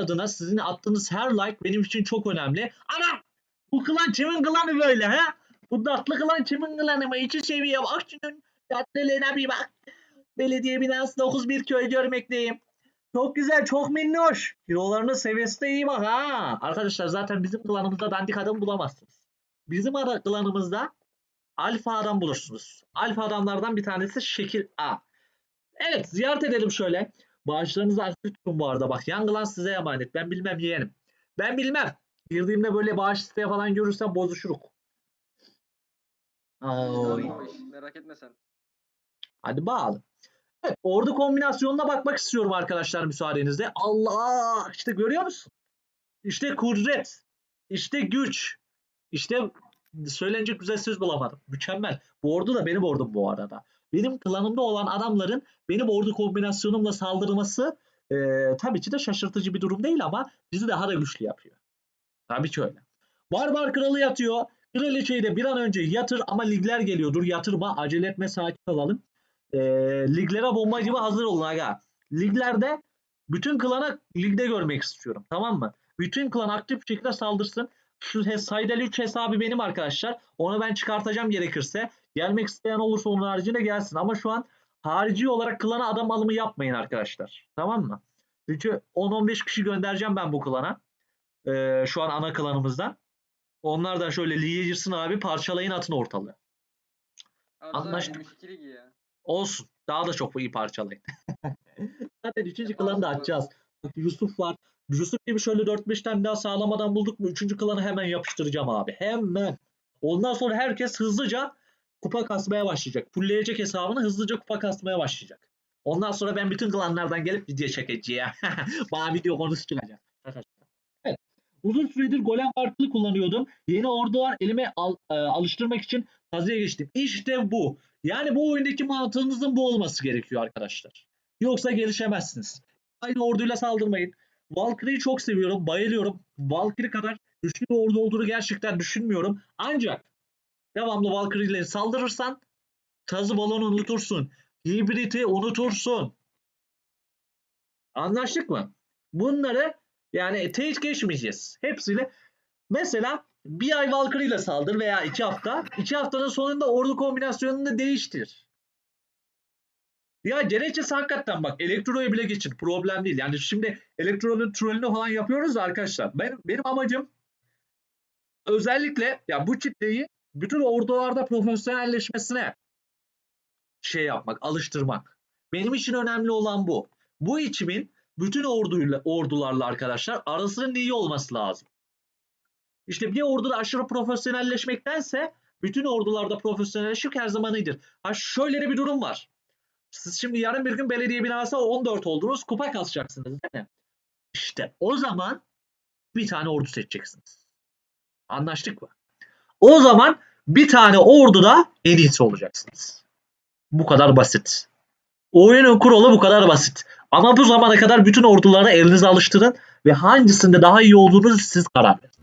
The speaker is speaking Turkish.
adına sizin attığınız her like benim için çok önemli. Ana! Bu klan kimin klanı böyle ha? Bu tatlı klan kimin klanı mı? İçi seviye bak şunun tatlılığına bir bak. Belediye binası 91 köy görmekteyim. Çok güzel, çok minnoş. Kilolarının seviyesi de iyi bak ha. Arkadaşlar zaten bizim klanımızda dandik adam bulamazsınız. Bizim klanımızda alfa adam bulursunuz. Alfa adamlardan bir tanesi Şekil A. Evet ziyaret edelim şöyle. Bağışlarınızı aktif tutun bu arada bak. Yan klan size emanet. Ben bilmem yeğenim. Ben bilmem. Girdiğimde böyle bağış isteği falan görürsem bozuşuruk. Ay. Merak etme sen. Hadi bağlı. Evet, ordu kombinasyonuna bakmak istiyorum arkadaşlar müsaadenizle. Allah! İşte görüyor musun? İşte kudret. İşte güç. İşte söylenecek güzel söz bulamadım. Mükemmel. Bu ordu da benim ordum bu arada. Benim klanımda olan adamların benim ordu kombinasyonumla saldırması e, tabii ki de şaşırtıcı bir durum değil ama bizi daha da güçlü yapıyor. Tabii ki öyle. Barbar kralı yatıyor. Kraliçeyi de bir an önce yatır ama ligler geliyordur. Yatırma. Acele etme sakin olalım. E, liglere bomba gibi hazır olun aga. Liglerde bütün klana ligde görmek istiyorum. Tamam mı? Bütün klan aktif şekilde saldırsın. Şu Saydel 3 hesabı benim arkadaşlar. Onu ben çıkartacağım gerekirse. Gelmek isteyen olursa onun haricinde gelsin. Ama şu an harici olarak klana adam alımı yapmayın arkadaşlar. Tamam mı? Çünkü 10-15 kişi göndereceğim ben bu klana. Ee, şu an ana klanımızdan. Onlar da şöyle lige girsin abi parçalayın atın ortalığı. Abi Anlaştık. Anlaştık. 22 ligi ya. Olsun. Daha da çok iyi parçalayın. Zaten üçüncü klanı da açacağız. Bak Yusuf var. Yusuf gibi şöyle 4-5 tane daha sağlamadan bulduk mu? Üçüncü klanı hemen yapıştıracağım abi. Hemen. Ondan sonra herkes hızlıca kupa kasmaya başlayacak. Fulleyecek hesabını hızlıca kupa kasmaya başlayacak. Ondan sonra ben bütün klanlardan gelip video çekeceğim. Bana video konusu çıkacak. Evet. Uzun süredir golem farklı kullanıyordum. Yeni ordular elime al- e, alıştırmak için kazıya geçtim. İşte bu. Yani bu oyundaki mantığınızın bu olması gerekiyor arkadaşlar. Yoksa gelişemezsiniz. Aynı orduyla saldırmayın. Valkyrie'yi çok seviyorum, bayılıyorum. Valkyrie kadar güçlü bir ordu olduğunu gerçekten düşünmüyorum. Ancak devamlı Valkyrie ile saldırırsan tazı balonu unutursun. Hibrit'i unutursun. Anlaştık mı? Bunları yani teğet geçmeyeceğiz. Hepsiyle mesela bir ay Valkyrie ile saldır veya iki hafta. iki haftanın sonunda ordu kombinasyonunu değiştir. Ya gerekçesi hakikaten bak elektroya bile geçin. Problem değil. Yani şimdi elektronun trollünü falan yapıyoruz da arkadaşlar. Benim, benim amacım özellikle ya bu kitleyi bütün ordularda profesyonelleşmesine şey yapmak, alıştırmak. Benim için önemli olan bu. Bu içimin bütün orduyla, ordularla arkadaşlar arasının iyi olması lazım. İşte bir orduda aşırı profesyonelleşmektense bütün ordularda profesyonelleşmek her zaman iyidir. Ha şöyle de bir durum var. Siz şimdi yarın bir gün belediye binası 14 oldunuz kupa kasacaksınız değil mi? İşte o zaman bir tane ordu seçeceksiniz. Anlaştık mı? O zaman bir tane orduda en iyisi olacaksınız. Bu kadar basit. Oyunun kuralı bu kadar basit. Ama bu zamana kadar bütün orduları elinize alıştırın ve hangisinde daha iyi olduğunuzu siz karar verin.